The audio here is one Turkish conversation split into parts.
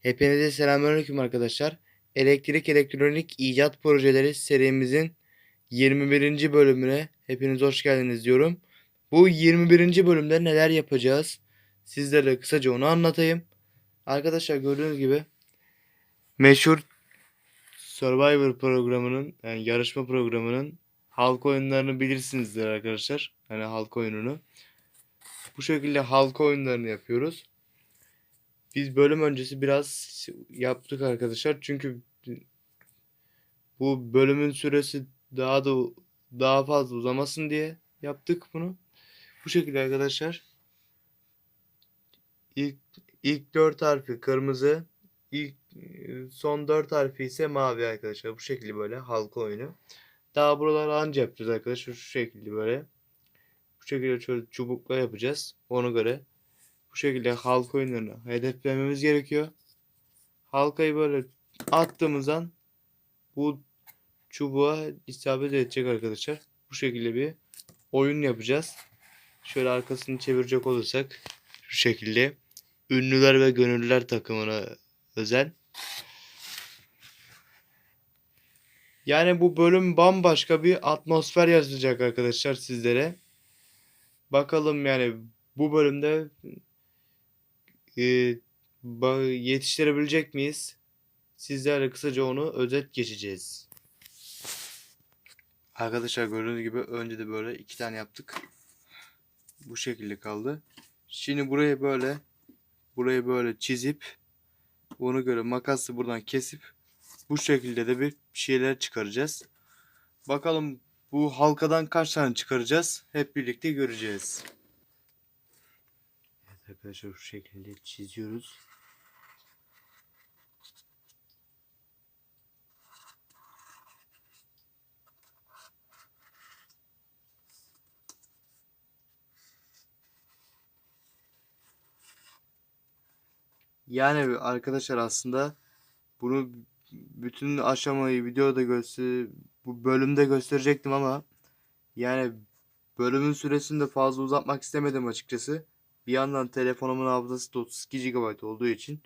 Hepinize selamünaleyküm arkadaşlar. Elektrik elektronik icat projeleri serimizin 21. bölümüne hepiniz hoş geldiniz diyorum. Bu 21. bölümde neler yapacağız? Sizlere kısaca onu anlatayım. Arkadaşlar gördüğünüz gibi meşhur Survivor programının yani yarışma programının halk oyunlarını bilirsinizdir arkadaşlar. Hani halk oyununu. Bu şekilde halk oyunlarını yapıyoruz. Biz bölüm öncesi biraz yaptık arkadaşlar. Çünkü bu bölümün süresi daha da daha fazla uzamasın diye yaptık bunu. Bu şekilde arkadaşlar. İlk ilk 4 harfi kırmızı, ilk son 4 harfi ise mavi arkadaşlar. Bu şekilde böyle halka oyunu. Daha buraları anca yapacağız arkadaşlar. Şu şekilde böyle. Bu şekilde şöyle çubukla yapacağız. Ona göre bu şekilde halka oyunlarını hedeflememiz gerekiyor. Halkayı böyle attığımız an bu çubuğa isabet edecek arkadaşlar. Bu şekilde bir oyun yapacağız. Şöyle arkasını çevirecek olursak şu şekilde ünlüler ve gönüllüler takımına özel. Yani bu bölüm bambaşka bir atmosfer yaratacak arkadaşlar sizlere. Bakalım yani bu bölümde yetiştirebilecek miyiz? Sizlerle kısaca onu özet geçeceğiz. Arkadaşlar gördüğünüz gibi önce de böyle iki tane yaptık. Bu şekilde kaldı. Şimdi burayı böyle burayı böyle çizip bunu göre makası buradan kesip bu şekilde de bir şeyler çıkaracağız. Bakalım bu halkadan kaç tane çıkaracağız? Hep birlikte göreceğiz. Arkadaşlar şu şekilde çiziyoruz. Yani arkadaşlar aslında bunu bütün aşamayı videoda göster bu bölümde gösterecektim ama yani bölümün süresini de fazla uzatmak istemedim açıkçası. Bir yandan telefonumun hafızası da 32 GB olduğu için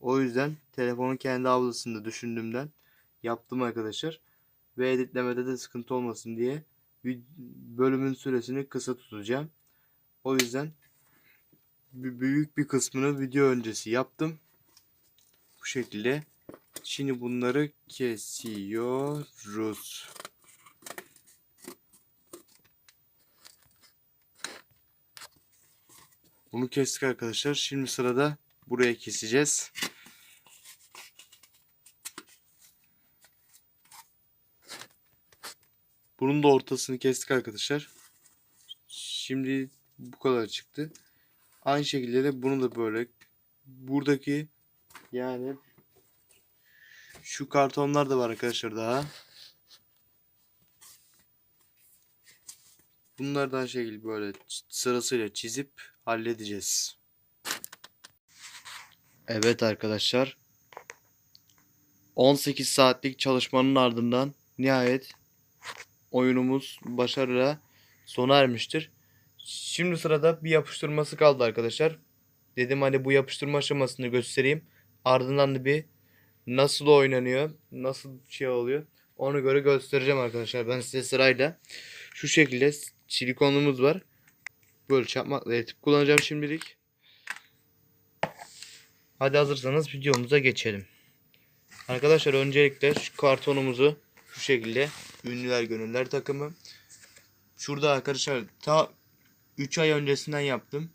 o yüzden telefonun kendi hafızasını düşündüğümden yaptım arkadaşlar. Ve editlemede de sıkıntı olmasın diye bölümün süresini kısa tutacağım. O yüzden büyük bir kısmını video öncesi yaptım. Bu şekilde. Şimdi bunları kesiyoruz. Bunu kestik arkadaşlar. Şimdi sırada buraya keseceğiz. Bunun da ortasını kestik arkadaşlar. Şimdi bu kadar çıktı. Aynı şekilde de bunu da böyle buradaki yani şu kartonlar da var arkadaşlar daha. Bunlardan şekil böyle sırasıyla çizip halledeceğiz. Evet arkadaşlar. 18 saatlik çalışmanın ardından nihayet oyunumuz başarıyla sona ermiştir. Şimdi sırada bir yapıştırması kaldı arkadaşlar. Dedim hani bu yapıştırma aşamasını göstereyim. Ardından da bir nasıl oynanıyor, nasıl şey oluyor onu göre göstereceğim arkadaşlar. Ben size sırayla şu şekilde silikonumuz var. Böyle çakmakla eritip kullanacağım şimdilik. Hadi hazırsanız videomuza geçelim. Arkadaşlar öncelikle şu kartonumuzu şu şekilde ünlüler gönüller takımı. Şurada arkadaşlar ta 3 ay öncesinden yaptım.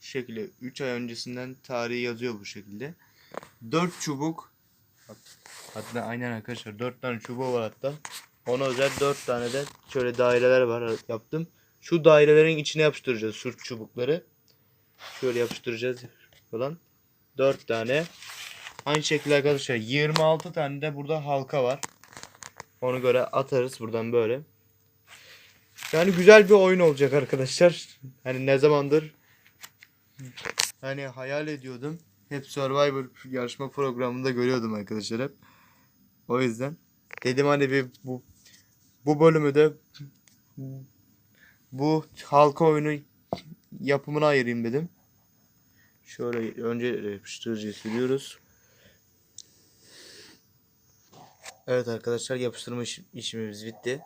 Şu şekilde 3 ay öncesinden tarihi yazıyor bu şekilde. 4 çubuk hatta aynen arkadaşlar 4 tane çubuğu var hatta. Ona özel 4 tane de şöyle daireler var yaptım. Şu dairelerin içine yapıştıracağız şu çubukları. Şöyle yapıştıracağız falan. 4 tane. Aynı şekilde arkadaşlar 26 tane de burada halka var. Onu göre atarız buradan böyle. Yani güzel bir oyun olacak arkadaşlar. Hani ne zamandır hani hayal ediyordum. Hep Survivor yarışma programında görüyordum arkadaşlar hep. O yüzden dedim hani bir bu bu bölümü de bu halka oyunu yapımına ayırayım dedim. Şöyle önce yapıştırıcıyı sürüyoruz. Evet arkadaşlar yapıştırma iş- işimiz bitti.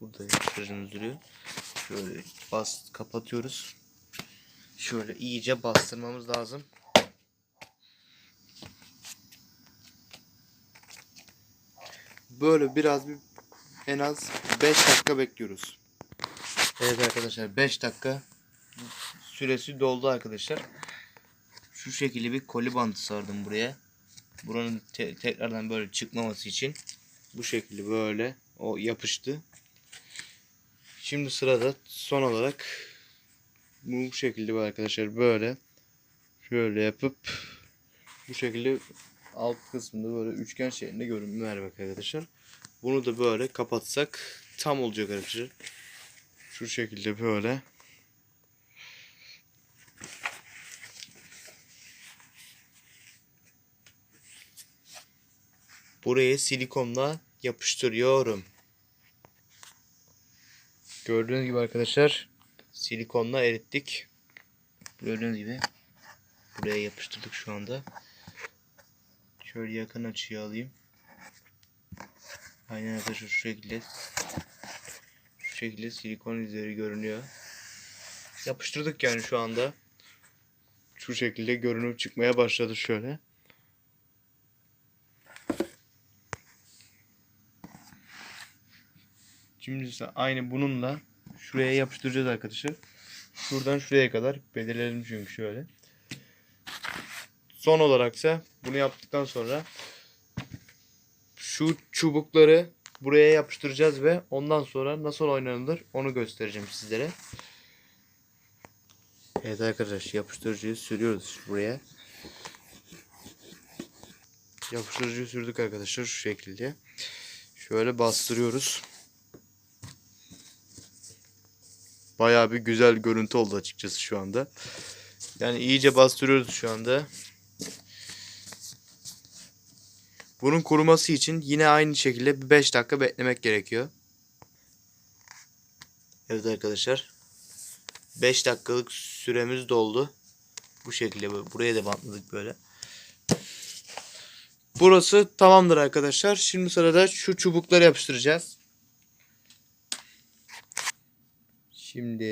Burada yapıştırıcımız duruyor. Şöyle bas kapatıyoruz. Şöyle iyice bastırmamız lazım. Böyle biraz bir en az 5 dakika bekliyoruz. Evet arkadaşlar 5 dakika süresi doldu arkadaşlar. Şu şekilde bir koli bandı sardım buraya. Buranın te- tekrardan böyle çıkmaması için bu şekilde böyle o yapıştı. Şimdi sırada son olarak bu şekilde arkadaşlar böyle şöyle yapıp bu şekilde alt kısmında böyle üçgen şeklinde görünüm vermek arkadaşlar. Bunu da böyle kapatsak tam olacak arkadaşlar. Şu şekilde böyle. Buraya silikonla yapıştırıyorum. Gördüğünüz gibi arkadaşlar silikonla erittik. Gördüğünüz gibi buraya yapıştırdık şu anda. Şöyle yakın açıya alayım. Aynen arkadaşlar şu şekilde şekilde silikon izleri görünüyor. Yapıştırdık yani şu anda. Şu şekilde görünüp çıkmaya başladı şöyle. Şimdi ise aynı bununla şuraya yapıştıracağız arkadaşlar. Şuradan şuraya kadar belirleyelim çünkü şöyle. Son olaraksa bunu yaptıktan sonra şu çubukları buraya yapıştıracağız ve ondan sonra nasıl oynanılır onu göstereceğim sizlere. Evet arkadaşlar yapıştırıcıyı sürüyoruz buraya. Yapıştırıcıyı sürdük arkadaşlar şu şekilde. Şöyle bastırıyoruz. Bayağı bir güzel görüntü oldu açıkçası şu anda. Yani iyice bastırıyoruz şu anda. Bunun kuruması için yine aynı şekilde bir 5 dakika beklemek gerekiyor. Evet arkadaşlar. 5 dakikalık süremiz doldu. Bu şekilde böyle. Buraya da bantladık böyle. Burası tamamdır arkadaşlar. Şimdi sırada şu çubukları yapıştıracağız. Şimdi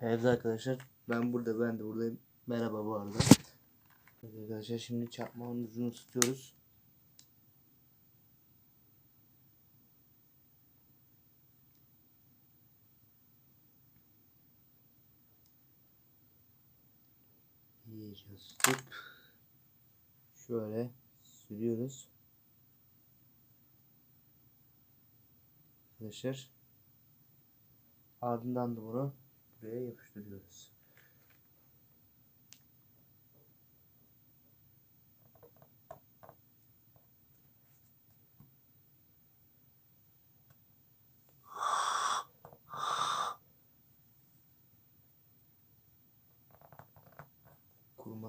Evet arkadaşlar ben burada ben de buradayım. Merhaba bu arada. Evet arkadaşlar şimdi çarpmanın ucunu tutuyoruz. İyice tutup şöyle sürüyoruz. Arkadaşlar ardından da bunu buraya yapıştırıyoruz.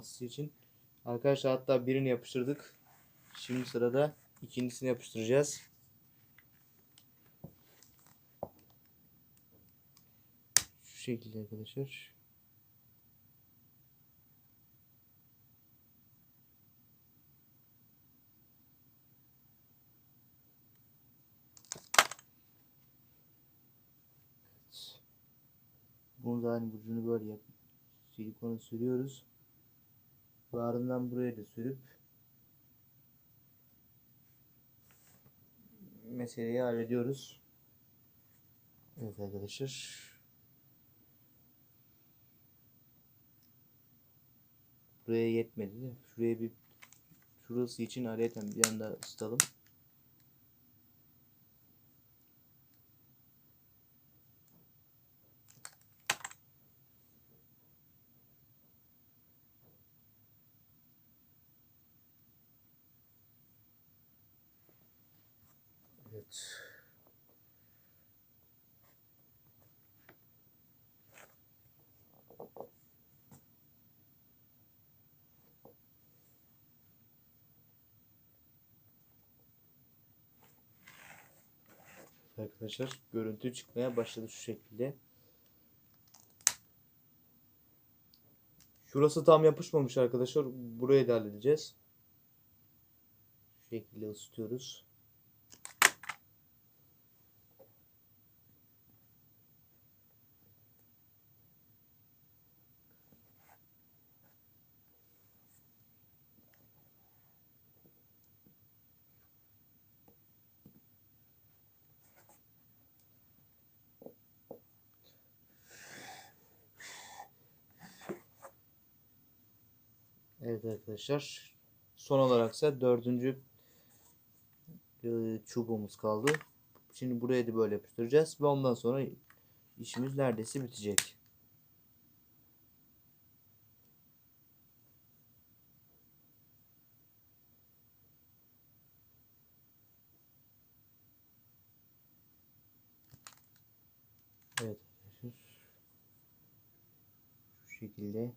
Kuruması için. Arkadaşlar hatta birini yapıştırdık. Şimdi sırada ikincisini yapıştıracağız. Şu şekilde arkadaşlar. Bunu da aynı ucunu böyle yap. Silikonu sürüyoruz. Ve buraya da sürüp meseleyi hallediyoruz. Evet arkadaşlar. Buraya yetmedi. Şuraya bir şurası için ayrıca bir anda ısıtalım. Evet. Arkadaşlar görüntü çıkmaya başladı şu şekilde. Şurası tam yapışmamış arkadaşlar. Burayı da halledeceğiz. Şu şekilde ısıtıyoruz. Evet arkadaşlar. Son olarak ise dördüncü e, çubuğumuz kaldı. Şimdi buraya da böyle yapıştıracağız ve ondan sonra işimiz neredeyse bitecek. Evet arkadaşlar. Şu şekilde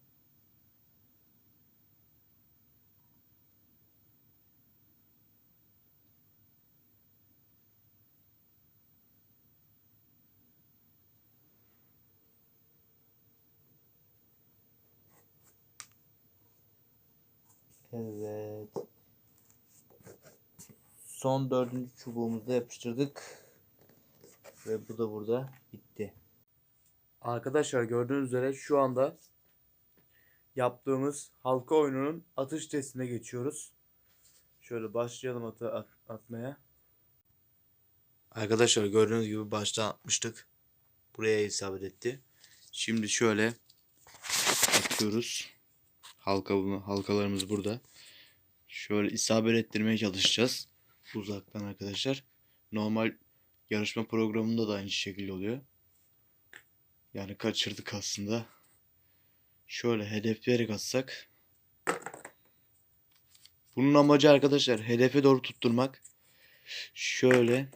Evet. Son dördüncü çubuğumuzu da yapıştırdık. Ve bu da burada bitti. Arkadaşlar gördüğünüz üzere şu anda yaptığımız halka oyununun atış testine geçiyoruz. Şöyle başlayalım atı, at- atmaya. Arkadaşlar gördüğünüz gibi baştan atmıştık. Buraya isabet etti. Şimdi şöyle atıyoruz. Halka bunu, halkalarımız burada. Şöyle isabet ettirmeye çalışacağız. Uzaktan arkadaşlar. Normal yarışma programında da aynı şekilde oluyor. Yani kaçırdık aslında. Şöyle hedefleyerek atsak. Bunun amacı arkadaşlar hedefe doğru tutturmak. Şöyle.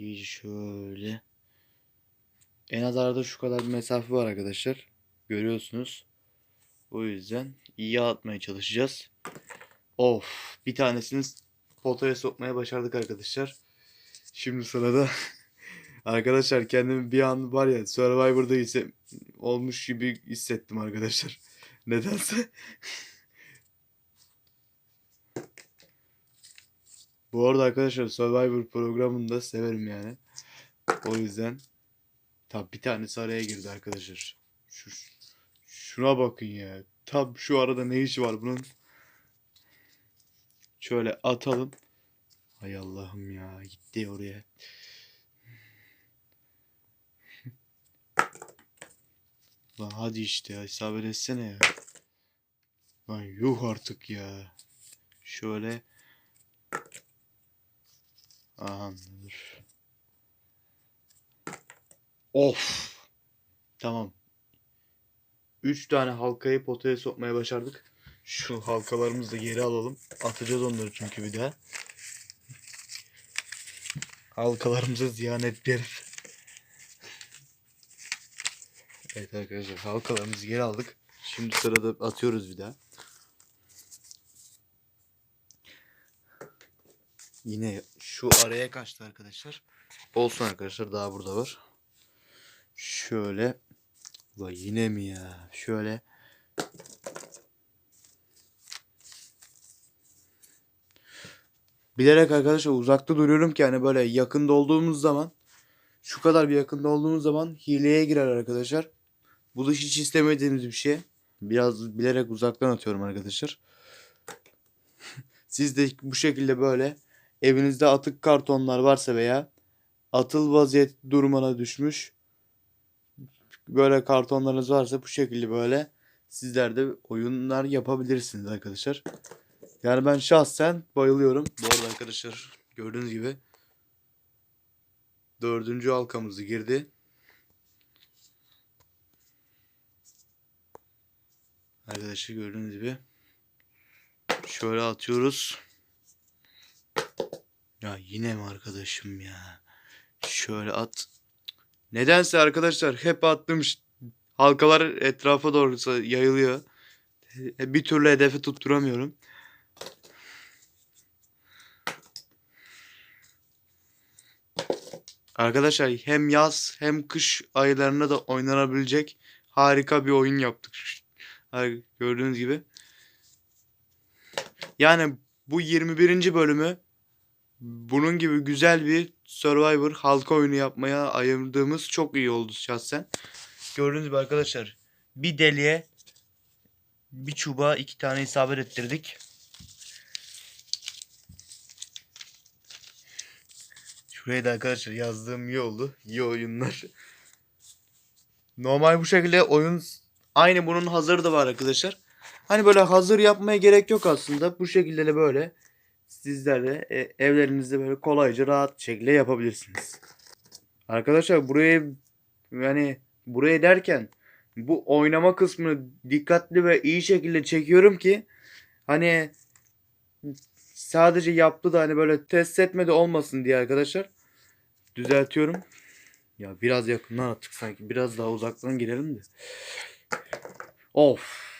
İyice şöyle. En az arada şu kadar bir mesafe var arkadaşlar. Görüyorsunuz. O yüzden iyi atmaya çalışacağız. Of, bir tanesini potaya sokmaya başardık arkadaşlar. Şimdi sırada arkadaşlar kendimi bir an var ya Survivor'da ise olmuş gibi hissettim arkadaşlar. Nedense. Bu arada arkadaşlar Survivor programını da severim yani. O yüzden tabi bir tanesi araya girdi arkadaşlar. Şu, şuna bakın ya. Tam şu arada ne işi var bunun? Şöyle atalım. Hay Allah'ım ya gitti oraya. Lan hadi işte ya isabet etsene ya. Lan yuh artık ya. Şöyle. Aha. Of. Tamam. 3 tane halkayı potaya sokmaya başardık. Şu halkalarımızı da geri alalım. Atacağız onları çünkü bir daha. Halkalarımızı ziyan etmeyelim. Evet arkadaşlar halkalarımızı geri aldık. Şimdi sırada atıyoruz bir daha. Yine şu araya kaçtı arkadaşlar. Olsun arkadaşlar daha burada var. Şöyle. Vay yine mi ya? Şöyle. Bilerek arkadaşlar uzakta duruyorum ki hani böyle yakında olduğumuz zaman şu kadar bir yakında olduğumuz zaman hileye girer arkadaşlar. Bu da hiç istemediğimiz bir şey. Biraz bilerek uzaktan atıyorum arkadaşlar. Siz de bu şekilde böyle evinizde atık kartonlar varsa veya atıl vaziyet durumuna düşmüş böyle kartonlarınız varsa bu şekilde böyle sizler de oyunlar yapabilirsiniz arkadaşlar. Yani ben şahsen bayılıyorum. Bu arada arkadaşlar gördüğünüz gibi dördüncü halkamızı girdi. Arkadaşlar gördüğünüz gibi şöyle atıyoruz. Ya yine mi arkadaşım ya? Şöyle at. Nedense arkadaşlar hep attığım halkalar etrafa doğru yayılıyor. E, bir türlü hedefi tutturamıyorum. Arkadaşlar hem yaz hem kış aylarında da oynanabilecek harika bir oyun yaptık. Gördüğünüz gibi. Yani bu 21. bölümü bunun gibi güzel bir Survivor halka oyunu yapmaya ayırdığımız çok iyi oldu şahsen. Gördüğünüz gibi arkadaşlar bir deliğe bir çubuğa iki tane isabet ettirdik. Şuraya da arkadaşlar yazdığım iyi oldu. İyi oyunlar. Normal bu şekilde oyun aynı bunun hazırı da var arkadaşlar. Hani böyle hazır yapmaya gerek yok aslında. Bu şekilde de böyle sizler de e, evlerinizde böyle kolayca rahat bir şekilde yapabilirsiniz. Arkadaşlar burayı yani buraya derken bu oynama kısmını dikkatli ve iyi şekilde çekiyorum ki hani sadece yaptı da hani böyle test etmedi olmasın diye arkadaşlar düzeltiyorum. Ya biraz yakından attık sanki. Biraz daha uzaktan girelim de. Of.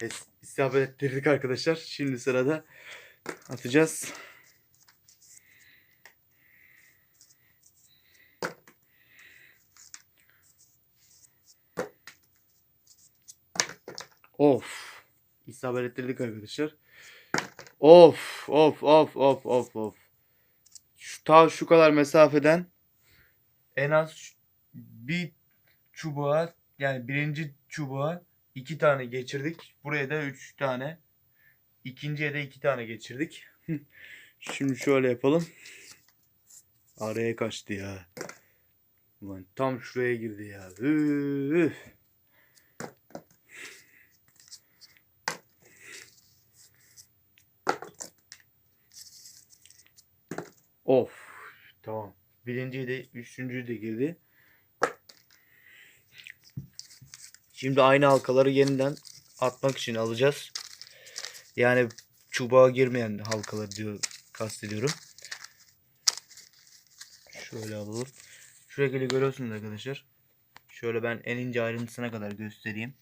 Es- İsabet ettirdik arkadaşlar. Şimdi sırada atacağız. Of. İsabet ettirdik arkadaşlar. Of, of, of, of, of, of. Şu, ta şu kadar mesafeden en az bir çubuğa yani birinci çubuğa iki tane geçirdik. Buraya da üç tane. İkinciye de iki tane geçirdik. Şimdi şöyle yapalım. Araya kaçtı ya. Ulan tam şuraya girdi ya. Üf. Of. Tamam. Birinciyi de üçüncüyü de girdi. Şimdi aynı halkaları yeniden atmak için alacağız. Yani çubuğa girmeyen halkaları diyor kastediyorum. Şöyle alalım. Şu şekilde görüyorsunuz arkadaşlar. Şöyle ben en ince ayrıntısına kadar göstereyim.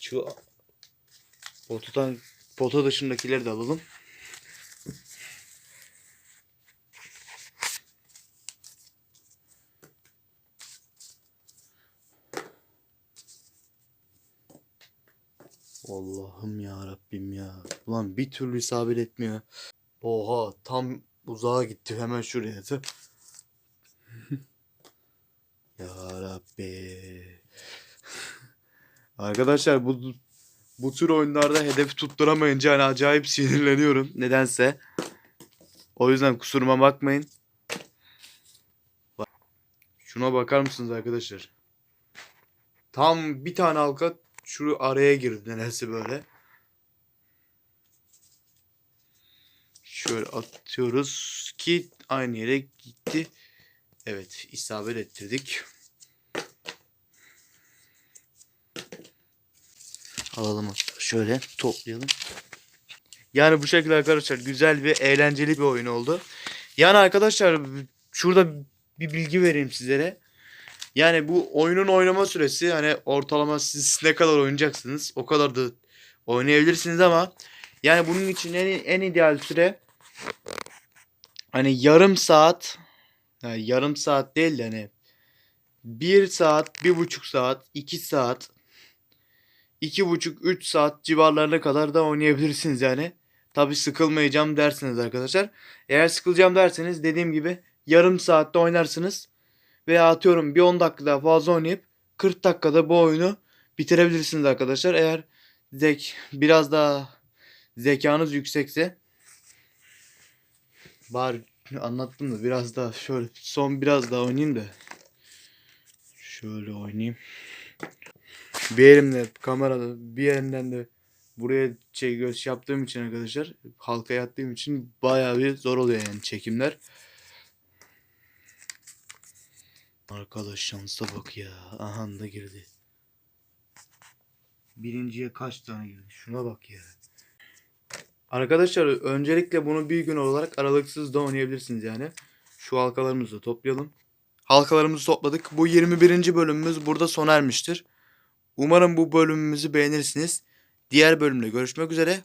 Şu potadan pota dışındakileri de alalım. Allah'ım ya Rabbim ya. Ulan bir türlü isabet etmiyor. Oha tam uzağa gitti hemen şuraya ya Rabbi. Arkadaşlar bu bu tür oyunlarda hedef tutturamayınca hani acayip sinirleniyorum nedense. O yüzden kusuruma bakmayın. Bak- Şuna bakar mısınız arkadaşlar? Tam bir tane halka şu araya girdi nedense böyle. Şöyle atıyoruz ki aynı yere gitti. Evet isabet ettirdik. Alalım şöyle toplayalım. Yani bu şekilde arkadaşlar güzel ve eğlenceli bir oyun oldu. Yani arkadaşlar şurada bir bilgi vereyim sizlere. Yani bu oyunun oynama süresi hani ortalama siz ne kadar oynayacaksınız o kadar da oynayabilirsiniz ama yani bunun için en, en ideal süre hani yarım saat yani yarım saat değil de hani bir saat, bir buçuk saat, iki saat, iki buçuk, üç saat civarlarına kadar da oynayabilirsiniz yani. Tabi sıkılmayacağım dersiniz arkadaşlar. Eğer sıkılacağım derseniz dediğim gibi yarım saatte oynarsınız. Veya atıyorum bir 10 dakika daha fazla oynayıp 40 dakikada bu oyunu bitirebilirsiniz arkadaşlar. Eğer zek biraz daha zekanız yüksekse bari anlattım da biraz daha şöyle son biraz daha oynayayım da şöyle oynayayım. Bir elimle kamerada bir elimden de buraya şey göz yaptığım için arkadaşlar halka yattığım için bayağı bir zor oluyor yani çekimler. Arkadaş şansa bak ya. Aha da girdi. Birinciye kaç tane girdi? Şuna bak ya. Arkadaşlar öncelikle bunu bir gün olarak aralıksız da oynayabilirsiniz yani. Şu halkalarımızı toplayalım. Halkalarımızı topladık. Bu 21. bölümümüz burada sona ermiştir. Umarım bu bölümümüzü beğenirsiniz. Diğer bölümde görüşmek üzere.